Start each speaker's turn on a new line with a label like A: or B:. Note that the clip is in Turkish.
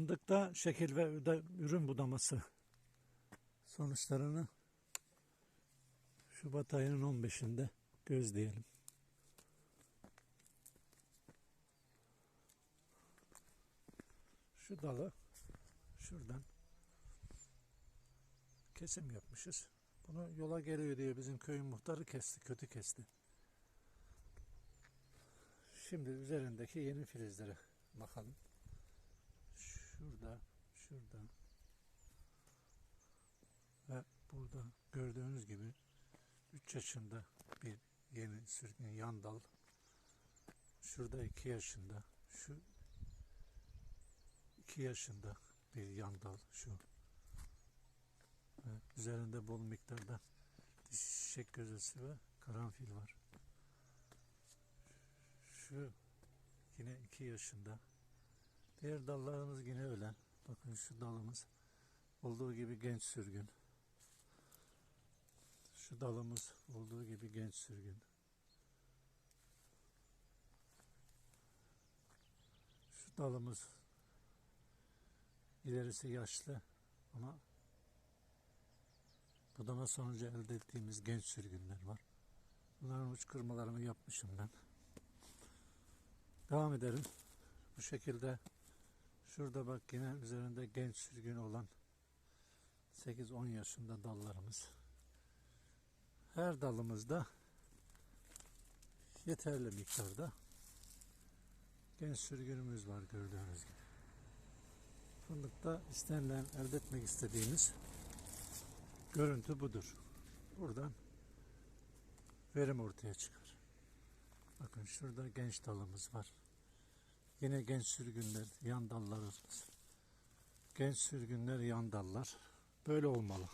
A: Fındıkta şekil ve ürün budaması sonuçlarını Şubat ayının 15'inde gözleyelim. Şu dalı şuradan kesim yapmışız. Bunu yola geliyor diye bizim köyün muhtarı kesti, kötü kesti. Şimdi üzerindeki yeni filizlere bakalım. Şurada, ve burada gördüğünüz gibi 3 yaşında bir yeni sürgün yan dal. Şurada 2 yaşında, şu 2 yaşında bir yan dal şu. Ve üzerinde bol miktarda dişek gözesi ve karanfil var. Şu yine 2 yaşında. Diğer dallarımız yine öyle. Şu dalımız olduğu gibi genç sürgün. Şu dalımız olduğu gibi genç sürgün. Şu dalımız ilerisi yaşlı ama budama sonucu elde ettiğimiz genç sürgünler var. Bunların uç kırmalarını yapmışım ben. Devam edelim. Bu şekilde şurada bak yine üzerinde genç sürgün olan 8-10 yaşında dallarımız. Her dalımızda yeterli miktarda genç sürgünümüz var gördüğünüz gibi. Fındıkta istenilen elde etmek istediğimiz görüntü budur. Buradan verim ortaya çıkar. Bakın şurada genç dalımız var. Yine genç sürgünler, yan dallarımız. Genç sürgünler, yan dallar. Böyle olmalı.